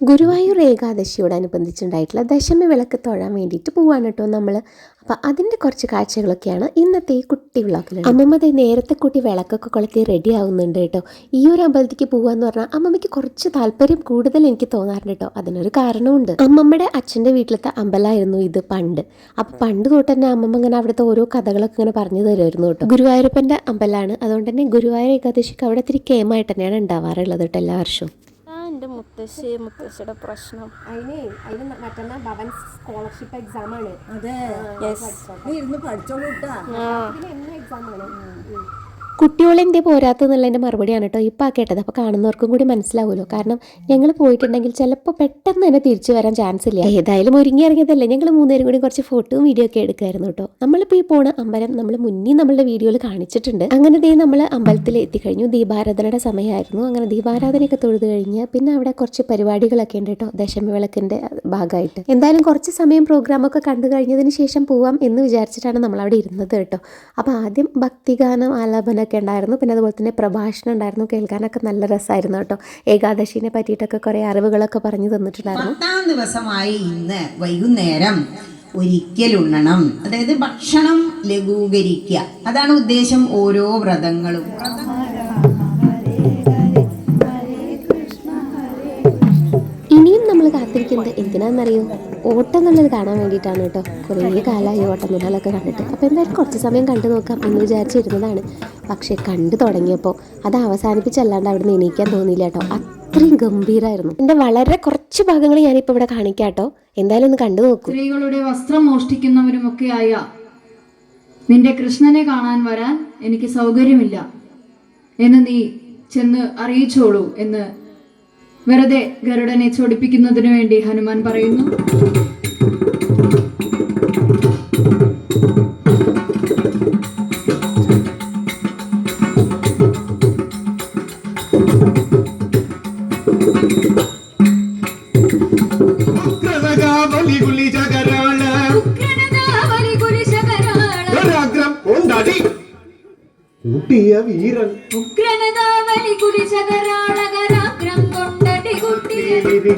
ഗുരുവായൂർ ഏകാദശിയോടനുബന്ധിച്ചുണ്ടായിട്ടുള്ള ദശമി വിളക്ക് തൊഴാൻ വേണ്ടിയിട്ട് പോവാണ് കേട്ടോ നമ്മൾ അപ്പം അതിന്റെ കുറച്ച് കാഴ്ചകളൊക്കെയാണ് ഇന്നത്തെ ഈ കുട്ടി വ്ളോഗിൽ അമ്മമ്മ ദേ നേരത്തെ കുട്ടി വിളക്കൊക്കെ കൊളുത്തി റെഡി ആവുന്നുണ്ട് കേട്ടോ. ഈ ഒരു അമ്പലത്തിലേക്ക് പോകാന്ന് പറഞ്ഞാൽ അമ്മമ്മയ്ക്ക് കുറച്ച് താല്പര്യം കൂടുതൽ എനിക്ക് തോന്നാറുണ്ട് കേട്ടോ. അതിനൊരു കാരണമുണ്ട് അമ്മമ്മയുടെ അച്ഛന്റെ വീട്ടിലത്തെ അമ്പലമായിരുന്നു ഇത് പണ്ട്. അപ്പം പണ്ട് തൊട്ട് തന്നെ അമ്മമ്മ ഇങ്ങനെ അവിടുത്തെ ഓരോ കഥകളൊക്കെ ഇങ്ങനെ പറഞ്ഞു തരുമായിരുന്നു കേട്ടോ. ഗുരുവായൂരപ്പന്റെ അമ്പലമാണ്. അതുകൊണ്ട് തന്നെ ഗുരുവായൂർ ഏകാദശിക്ക് അവിടെ ഇത്തിരി കേമായിട്ട് തന്നെയാണ് ഉണ്ടാവാറുള്ളത് കേട്ടോ എല്ലാ വർഷവും. മുത്തശ്ശി മുത്തശ്ശിയുടെ പ്രശ്നം. അതിന് അതിന് മറ്റന്നാ ഭവൻ സ്കോളർഷിപ്പ് എക്സാം ആണ്. അതെ. യെസ് നീ ഇരുന്ന് പഠിച്ചോളൂ കേട്ടാ എക്സാം ആണ്. കുട്ടികളെന്തേ പോരാത്തെന്നുള്ളതിന്റെ മറുപടിയാണ് കേട്ടോ ഇപ്പം ആ കേട്ടത്. അപ്പോൾ കാണുന്നവർക്കും കൂടി മനസ്സിലാവുമല്ലോ. കാരണം ഞങ്ങൾ പോയിട്ടുണ്ടെങ്കിൽ ചിലപ്പോൾ പെട്ടെന്ന് തന്നെ തിരിച്ചു വരാൻ ചാൻസ് ഇല്ല. ഏതായാലും ഒരുങ്ങി ഇറങ്ങിയതല്ലേ? ഞങ്ങൾ മൂന്നുപേരും കൂടി കുറച്ച് ഫോട്ടോയും വീഡിയോ ഒക്കെ എടുക്കുമായിരുന്നു കേട്ടോ. നമ്മളിപ്പോൾ ഈ പോണ അമ്പലം നമ്മൾ മുന്നേ നമ്മളുടെ വീഡിയോയിൽ കാണിച്ചിട്ടുണ്ട്. അങ്ങനെ ദേ നമ്മൾ അമ്പലത്തിൽ എത്തിക്കഴിഞ്ഞു. ദീപാരാധനയുടെ സമയമായിരുന്നു. അങ്ങനെ ദീപാരാധനയൊക്കെ തൊഴുത് കഴിഞ്ഞ് പിന്നെ അവിടെ കുറച്ച് പരിപാടികളൊക്കെ ഉണ്ട് കേട്ടോ. ദശമി വിളക്കിന്റെ ഭാഗമായിട്ട്. എന്തായാലും കുറച്ച് സമയം പ്രോഗ്രാമൊക്കെ കണ്ടു കഴിഞ്ഞതിന് ശേഷം പോവാം എന്ന് വിചാരിച്ചിട്ടാണ് നമ്മൾ അവിടെ ഇരുന്നത് കേട്ടോ. അപ്പോൾ ആദ്യം ഭക്തിഗാനം ആലാപനമൊക്കെ ഉണ്ടായിരുന്നു. പിന്നെ അതുപോലെ തന്നെ പ്രഭാഷണം ഉണ്ടായിരുന്നു. കേൾക്കാനൊക്കെ നല്ല രസമായിരുന്നു കേട്ടോ. ഏകാദശിനെ പറ്റിയിട്ടൊക്കെ കുറേ അറിവുകളൊക്കെ പറഞ്ഞു തന്നിട്ടുണ്ടായിരുന്നു. പത്താം ദിവസമായി ഇന്ന് വൈകുന്നേരം ഒരിക്കൽ ഉണ്ണണം അതായത് ഭക്ഷണം ലഘൂകരിക്കുക. അതാണ് ഉദ്ദേശം ഓരോ വ്രതങ്ങളും. ഇനിയും നമ്മൾ കാത്തിരിക്കുന്നത് എന്തിനാണെന്നറിയോ? ഓട്ടം എന്നുള്ളത് കാണാൻ വേണ്ടിയിട്ടാണ് കേട്ടോ. കുറേ കാലമായി ഓട്ടം തുള്ളലൊക്കെ കണ്ടിട്ട്. അപ്പോൾ എന്തായാലും കുറച്ച് സമയം കണ്ടു നോക്കാം എന്ന് വിചാരിച്ചിരുന്നതാണ്. പക്ഷേ കണ്ടു തുടങ്ങിയപ്പോൾ അത് അവസാനിപ്പിച്ചല്ലാണ്ട് അവിടെ നിന്ന് എണീക്കാൻ തോന്നിയില്ല കേട്ടോ. അത്രയും ഗംഭീരമായിരുന്നു എന്റെ വളരെ കുറച്ച് ഭാഗങ്ങൾ ഞാനിപ്പോൾ ഇവിടെ കാണിക്കാം കേട്ടോ. എന്തായാലും ഒന്ന് കണ്ടു നോക്കൂ. സ്ത്രീകളുടെ വസ്ത്രം മോഷ്ടിക്കുന്നവരുമൊക്കെയായ നിന്റെ കൃഷ്ണനെ കാണാൻ വരാൻ എനിക്ക് സൗകര്യമില്ല. എന്ന് നീ ചെന്ന് അറിയിച്ചോളൂ എന്ന് വെറുതെ ഗരുഡനെ ചൊടിപ്പിക്കുന്നതിനു വേണ്ടി ഹനുമാൻ പറയുന്നു. ഉഗ്രനഗാവലി ഗുളിജകരാള ഒരാഗ്രം കൊണ്ടടി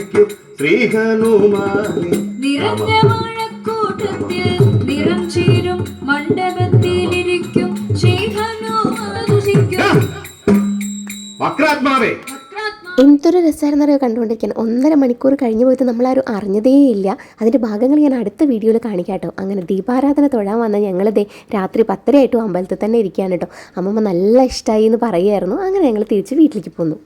ശ്രീ ഹനുമാൻ നിറഞ്ഞ മഴക്കൂട്ടത്തിൽ നിറം ചേരും മണ്ഡപത്തിലിരിക്കും. വക്രാത്മാവേ. എന്തൊരു രസമായിരുന്നു അറിയാം കണ്ടുകൊണ്ടിരിക്കാൻ? ഒന്നര മണിക്കൂർ കഴിഞ്ഞു പോയിട്ട് നമ്മളാരും അറിഞ്ഞതേ ഇല്ല അതിന്റെ ഭാഗങ്ങൾ ഞാൻ അടുത്ത വീഡിയോയിൽ കാണിക്കാം കേട്ടോ. അങ്ങനെ ദീപാരാധന തൊഴാൻ വന്ന ഞങ്ങളിതേ രാത്രി പത്തരയായിട്ടും അമ്പലത്തിൽ തന്നെ ഇരിക്കുകയാണ് കേട്ടോ. അമ്മമ്മ നല്ല ഇഷ്ടമായി എന്ന് പറയുമായിരുന്നു അങ്ങനെ ഞങ്ങൾ തിരിച്ച് വീട്ടിലേക്ക് പോന്നു.